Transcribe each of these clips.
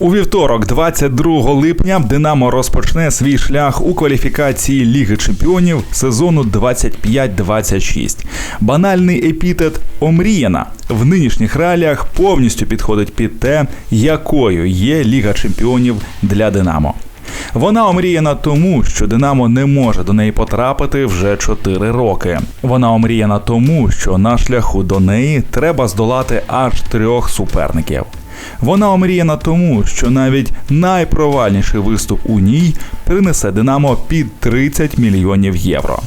У вівторок, 22 липня, Динамо розпочне свій шлях у кваліфікації Ліги Чемпіонів сезону 25-26. Банальний епітет омріяна в нинішніх реаліях повністю підходить під те, якою є Ліга Чемпіонів для Динамо. Вона омріяна тому, що Динамо не може до неї потрапити вже 4 роки. Вона омріяна тому, що на шляху до неї треба здолати аж трьох суперників. Вона омріяна тому, що навіть найпровальніший виступ у ній принесе Динамо під 30 мільйонів євро.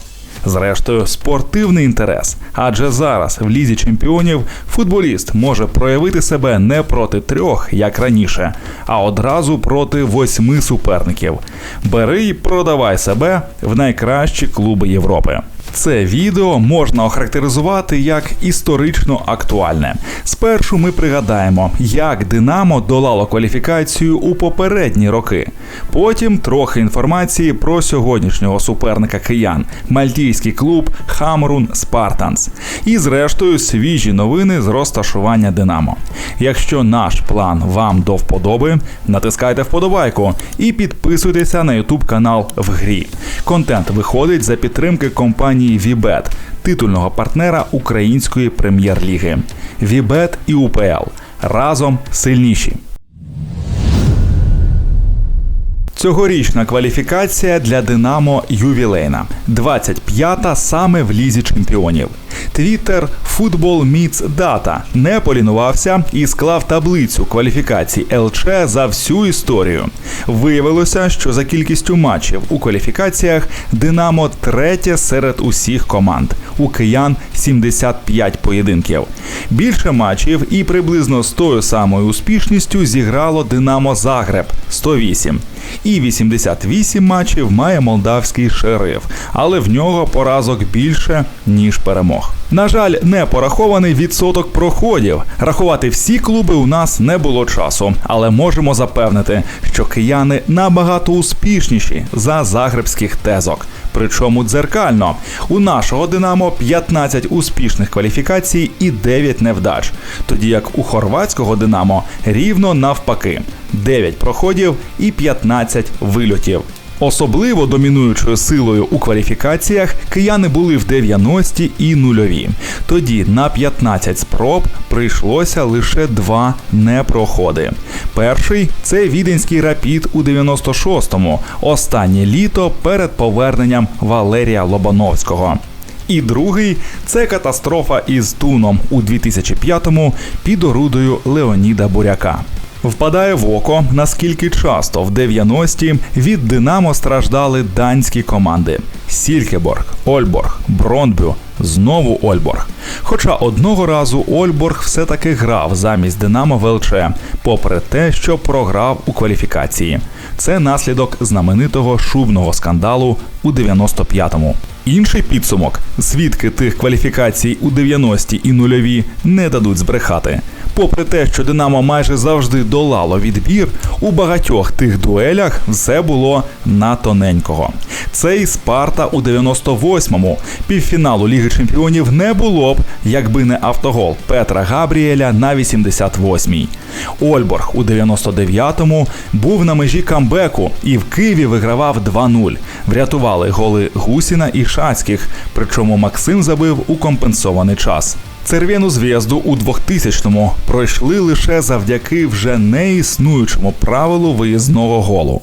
Зрештою, спортивний інтерес, адже зараз в лізі чемпіонів футболіст може проявити себе не проти трьох, як раніше, а одразу проти восьми суперників. Бери й продавай себе в найкращі клуби Європи. Це відео можна охарактеризувати як історично актуальне. Спершу ми пригадаємо, як Динамо долало кваліфікацію у попередні роки. Потім трохи інформації про сьогоднішнього суперника киян мальтійський клуб Хамрун Спартанс. І зрештою свіжі новини з розташування Динамо. Якщо наш план вам до вподоби, натискайте вподобайку і підписуйтеся на YouTube канал в грі. Контент виходить за підтримки компанії Вібет, титульного партнера української прем'єр-ліги. Вібет і УПЛ разом сильніші. Цьогорічна кваліфікація для Динамо ювілейна, 25-та саме в лізі чемпіонів. Твіттер Футбол Міц Дата не полінувався і склав таблицю кваліфікацій ЛЧ за всю історію. Виявилося, що за кількістю матчів у кваліфікаціях Динамо третє серед усіх команд. У киян 75 поєдинків. Більше матчів і приблизно з тою самою успішністю зіграло Динамо Загреб 108. І 88 матчів має молдавський шериф, але в нього поразок більше ніж перемог. На жаль, не порахований відсоток проходів. Рахувати всі клуби у нас не було часу, але можемо запевнити, що кияни набагато успішніші за загребських тезок. Причому дзеркально у нашого Динамо 15 успішних кваліфікацій і 9 невдач, тоді як у хорватського Динамо рівно навпаки 9 проходів і 15 вильотів. Особливо домінуючою силою у кваліфікаціях кияни були в 90-ті і нульові. Тоді на 15 спроб прийшлося лише два непроходи. Перший це віденський рапід у 96-му, останнє літо перед поверненням Валерія Лобановського. І другий це катастрофа із Туном у 2005-му під орудою Леоніда Буряка. Впадає в око, наскільки часто в 90-ті від Динамо страждали данські команди: Сількеборг, Ольборг, Бронбю, знову Ольборг. Хоча одного разу Ольборг все-таки грав замість Динамо в ЛЧ, попри те, що програв у кваліфікації. Це наслідок знаменитого шубного скандалу у 95-му. Інший підсумок: свідки тих кваліфікацій у 90-ті і нульові не дадуть збрехати. Попри те, що Динамо майже завжди долало відбір, у багатьох тих дуелях все було на тоненького. Цей Спарта у 98-му півфіналу Ліги Чемпіонів не було б, якби не автогол Петра Габріеля на 88-й. Ольборг у 99-му був на межі камбеку і в Києві вигравав 2-0. Врятували голи Гусіна і Шацьких, причому Максим забив у компенсований час. Церв'яну зв'язду у 2000-му пройшли лише завдяки вже неіснуючому правилу виїзного голу.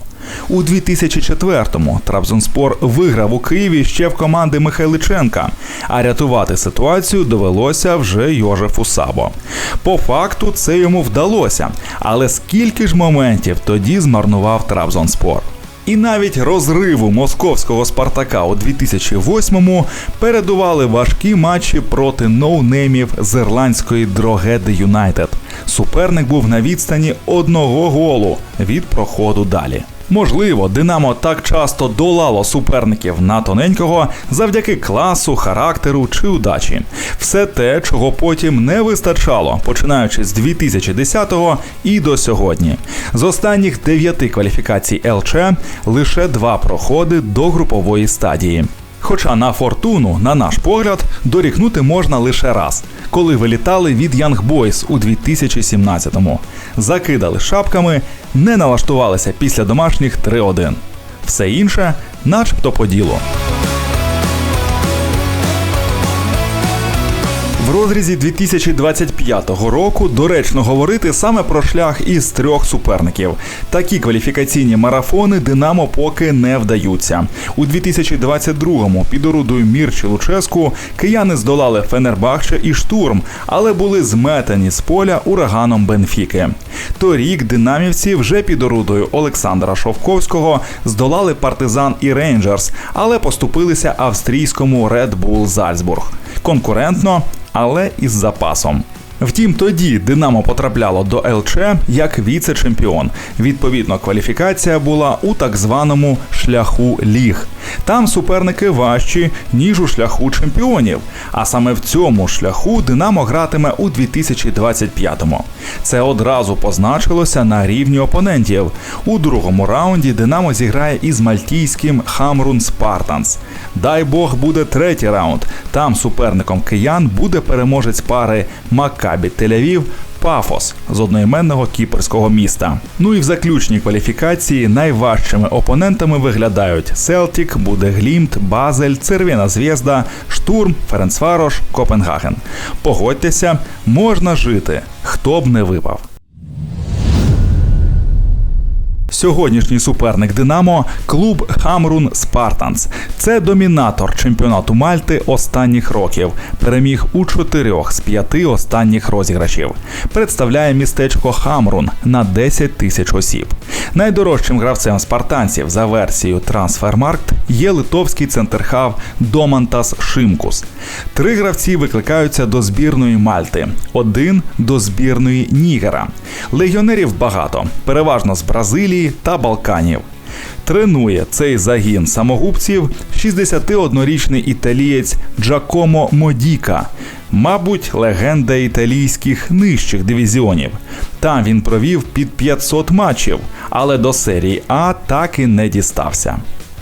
У 2004-му Трабзонспор виграв у Києві ще в команди Михайличенка, а рятувати ситуацію довелося вже Йожефу Сабо. По факту це йому вдалося, але скільки ж моментів тоді змарнував Трабзонспор? І навіть розриву московського Спартака у 2008-му передували важкі матчі проти ноунеймів з ірландської Дрогеди Юнайтед. Суперник був на відстані одного голу від проходу далі. Можливо, Динамо так часто долало суперників на тоненького завдяки класу, характеру чи удачі. Все те, чого потім не вистачало, починаючи з 2010-го і до сьогодні. З останніх дев'яти кваліфікацій ЛЧ лише два проходи до групової стадії. Хоча на фортуну, на наш погляд, дорікнути можна лише раз, коли вилітали від Young Boys у 2017-му. Закидали шапками, не налаштувалися після домашніх 3-1. Все інше, начебто по ділу. В розрізі 2025 року доречно говорити саме про шлях із трьох суперників. Такі кваліфікаційні марафони Динамо поки не вдаються. У 2022-му під орудою Мірчі Луческу кияни здолали Фенербахче і штурм, але були зметені з поля ураганом Бенфіки. Торік динамівці вже під орудою Олександра Шовковського здолали партизан і Рейнджерс, але поступилися австрійському Red Bull Зальцбург. Конкурентно, але із запасом. Втім, тоді Динамо потрапляло до ЛЧ як віце-чемпіон. Відповідно, кваліфікація була у так званому шляху ліг. Там суперники важчі, ніж у шляху чемпіонів. А саме в цьому шляху Динамо гратиме у 2025-му. Це одразу позначилося на рівні опонентів. У другому раунді Динамо зіграє із мальтійським Хамрун Спартанс. Дай Бог буде третій раунд. Там суперником киян буде переможець пари Маккабі Тель-Авів Пафос з одноіменного кіперського міста. Ну і в заключній кваліфікації найважчими опонентами виглядають Селтік, Буде Глімт, Базель, Цервіна Зв'язда, Штурм, Ференцварош, Копенгаген. Погодьтеся, можна жити, хто б не випав. Сьогоднішній суперник Динамо клуб Хамрун Спартанс. Це домінатор чемпіонату Мальти останніх років. Переміг у чотирьох з п'яти останніх розіграшів. Представляє містечко Хамрун на 10 тисяч осіб. Найдорожчим гравцем спартанців за версією Трансфермаркт є литовський центрхав Домантас Шимкус. Три гравці викликаються до збірної Мальти, один до збірної Нігера. Легіонерів багато, переважно з Бразилії та Балканів. Тренує цей загін самогубців 61-річний італієць Джакомо Модіка, мабуть, легенда італійських нижчих дивізіонів. Там він провів під 500 матчів, але до серії А так і не дістався.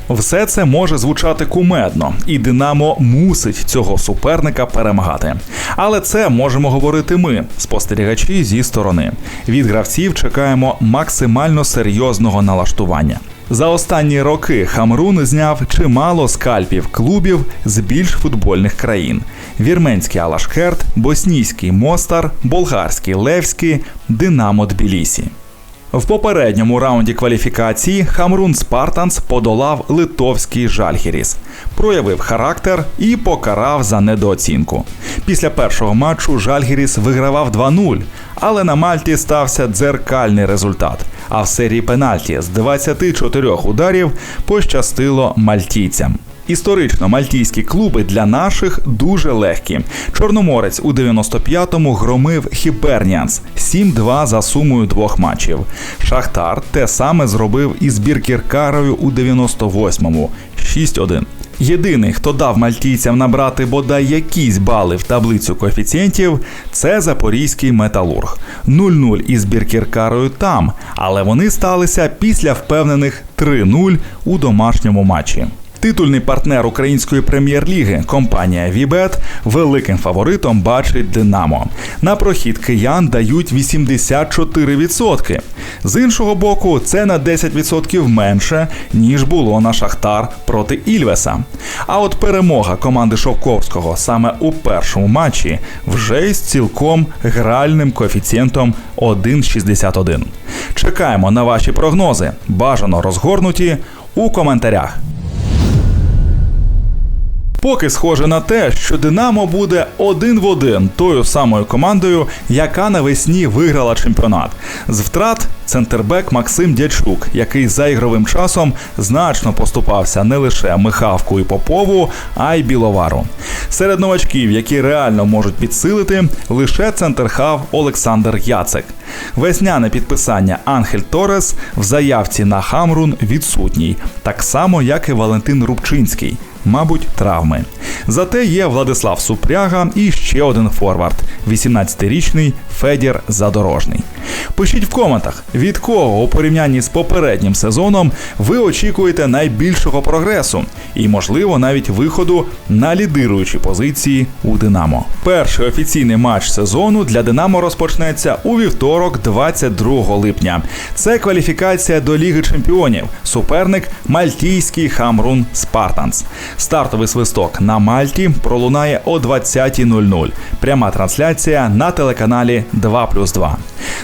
Все це може звучати кумедно, і Динамо мусить цього суперника перемагати. Але це можемо говорити ми, спостерігачі зі сторони. Від гравців чекаємо максимально серйозного налаштування. За останні роки Хамрун зняв чимало скальпів клубів з більш футбольних країн: вірменський Алашкерт, боснійський Мостар, болгарський Левський, Динамо Тбілісі. В попередньому раунді кваліфікації Хамрун Спартанс подолав литовський Жальгіріс, проявив характер і покарав за недооцінку. Після першого матчу Жальгіріс вигравав 2-0, але на Мальті стався дзеркальний результат. А в серії пенальті з 24 ударів пощастило мальтійцям. Історично мальтійські клуби для наших дуже легкі. Чорноморець у 95-му громив Хіберніанс 7-2 за сумою двох матчів. Шахтар те саме зробив із Біркіркарою у 98-му 6-1. Єдиний, хто дав мальтійцям набрати бодай якісь бали в таблицю коефіцієнтів, це запорізький металург. 0-0 із Біркіркарою там, але вони сталися після впевнених 3-0 у домашньому матчі. Титульний партнер української прем'єр-ліги компанія Вібет великим фаворитом бачить Динамо. На прохід киян дають 84%. З іншого боку, це на 10% менше ніж було на Шахтар проти Ільвеса. А от перемога команди Шовковського саме у першому матчі вже із цілком гральним коефіцієнтом 1,61. Чекаємо на ваші прогнози. Бажано розгорнуті у коментарях. Поки схоже на те, що Динамо буде один в один тою самою командою, яка навесні виграла чемпіонат. З втрат центрбек Максим Дячук, який за ігровим часом значно поступався не лише Михавку і Попову, а й Біловару. Серед новачків, які реально можуть підсилити, лише центрхав Олександр Яцек. Весняне підписання Анхель Торес в заявці на Хамрун відсутній, так само як і Валентин Рубчинський. мабуть, травми. Зате є Владислав Супряга і ще один форвард 18-річний Федір Задорожний. Пишіть в коментах, від кого у порівнянні з попереднім сезоном ви очікуєте найбільшого прогресу і, можливо, навіть виходу на лідируючі позиції у Динамо. Перший офіційний матч сезону для Динамо розпочнеться у вівторок, 22 липня. Це кваліфікація до Ліги Чемпіонів. Суперник Мальтійський Хамрун Спартанс. Стартовий свисток на Мальті пролунає о 20.00. Пряма трансляція на телеканалі 2+,2.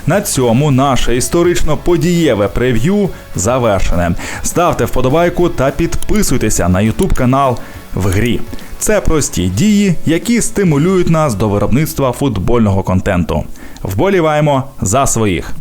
На цьому наше історично подієве прев'ю завершене. Ставте вподобайку та підписуйтеся на YouTube канал в грі. Це прості дії, які стимулюють нас до виробництва футбольного контенту. Вболіваємо за своїх.